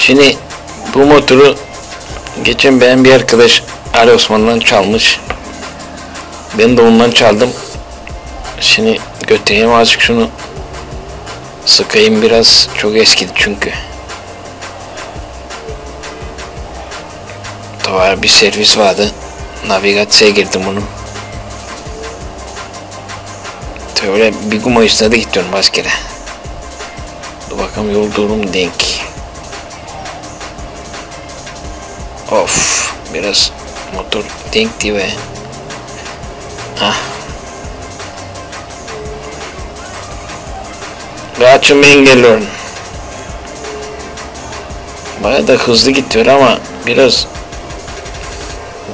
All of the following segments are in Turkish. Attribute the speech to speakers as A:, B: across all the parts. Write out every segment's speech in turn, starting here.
A: Şimdi bu motoru geçen ben bir arkadaş Ali Osman'dan çalmış. Ben de ondan çaldım. Şimdi götüreyim azıcık şunu sıkayım biraz. Çok eskidi çünkü. Var bir servis vardı. Navigasyaya girdim bunu. Öyle bir kuma üstüne de gidiyorum askere. Dur bakalım yol durum denk. Of biraz motor denkti ve ah Rahatçım engelliyorum. Baya da hızlı gidiyor ama biraz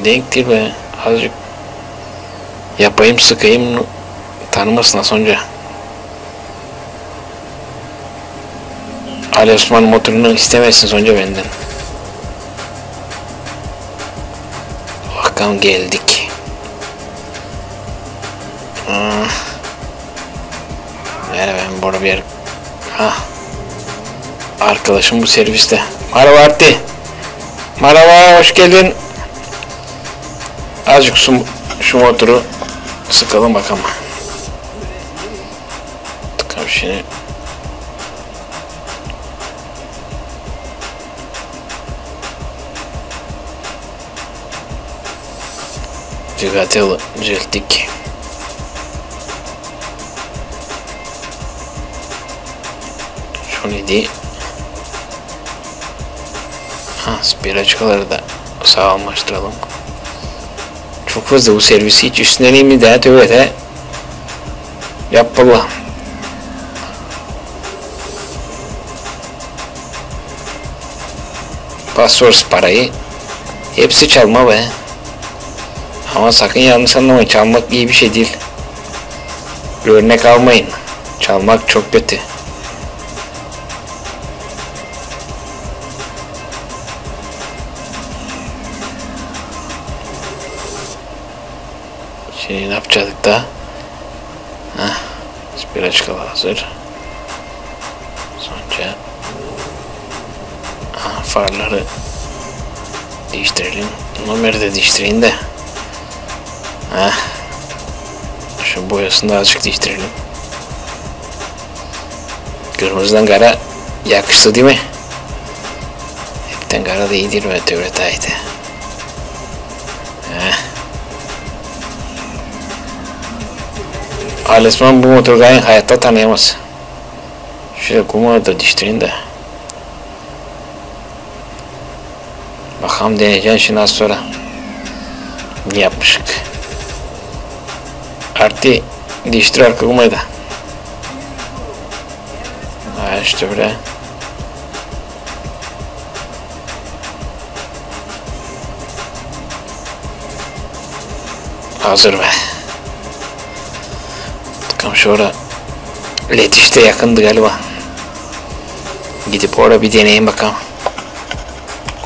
A: denk değil be. Azıcık yapayım sıkayım tanımasına sonuca. Ali Osman motorunu istemezsin sonuca benden. Bakalım geldik. Merhaba ben burada bir yer... Ah. Arkadaşım bu serviste. Merhaba Arti. Merhaba hoş geldin. Azıcık şu, şu motoru sıkalım bakalım. Tıkalım şimdi. Cigatalı düzelttik. Şunu değil. Ha, spiraçkaları da sağlamlaştıralım. Çok fazla bu servisi hiç üstünden iyi mi de evet he. Yap valla. Passwords parayı. Hepsi çalma be. Ama sakın yanlış anlamayın. Çalmak iyi bir şey değil. Örnek almayın. Çalmak çok kötü. Şimdi ne yapacaktık da? Heh, spiraçkalı hazır. Sonra farları değiştirelim. Numara da değiştireyim de. Heh. Şu boyasını da azıcık değiştirelim. Kırmızıdan kara yakıştı değil mi? Hepten kara da iyidir ve devlet ait. Heh. Alisman bu motor gayet hayatta tanıyamaz. Şöyle kumu da diştirin de. Bakalım deneyeceğim şimdi az sonra. Ne yapmışık. Diştir arka kumayı da. Ha işte böyle. Hazır be. Bakalım şurada led işte yakındı galiba. Gidip orada bir deneyim bakalım.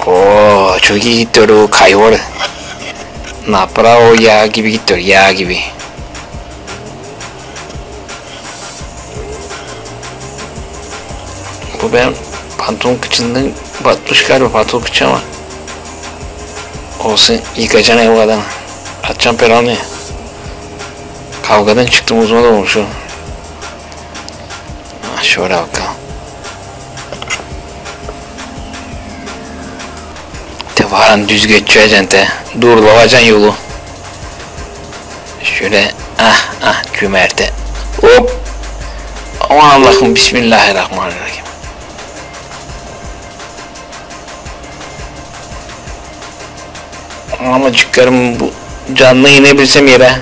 A: Oo çok iyi gidiyor o kayıyor. Napra o yağ gibi gidiyor yağ gibi. Bu benim pantolon kıçından batmış galiba pantolon kıçı ama olsun yıkacaksın ev adamı. Atacağım peranı. Kavgadan çıktım uzman olmuşum. Şöyle bakalım. Tevaran düz geçeceksin de. Dur lavacan yolu. Şöyle ah ah cümerte. Hop. Aman Allah'ım Bismillahirrahmanirrahim. Ama çıkarım bu canlı inebilsem yere.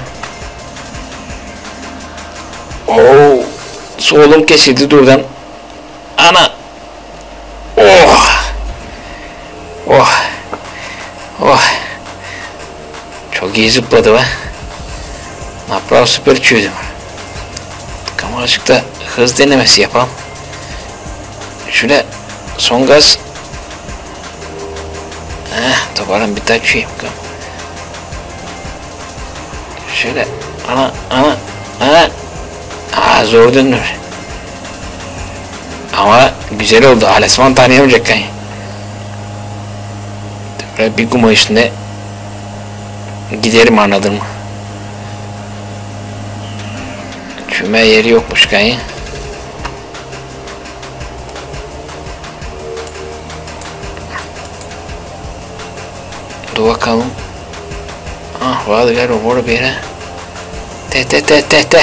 A: Oo, solum kesildi durdan. Ana. Oh. Oh. Oh. Çok iyi zıpladı be. Naprav süper çözdüm. Kameracıkta hız denemesi yapalım. Şöyle son gaz. Heh, toparlan bir daha çuyayım. Şöyle ana ana ana Aa zor döndür. Ama güzel oldu. Alesman tanıyamayacak kay. Böyle bir kuma üstünde giderim anladın mı? Çöme yeri yokmuş kayı. Dur bakalım. Ah vardı galiba burada bir yere. Te te te te te.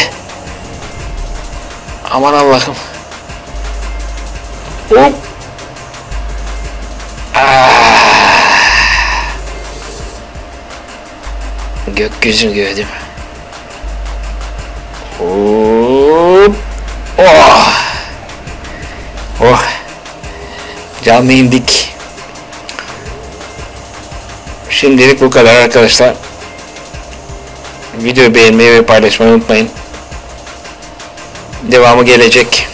A: Aman Allah'ım. Hop. Ah. Gökyüzünü gördüm. Hop. Oh. Oh. Canlı indik. Şimdilik bu kadar arkadaşlar. Videoyu beğenmeyi ve paylaşmayı unutmayın. Devamı gelecek.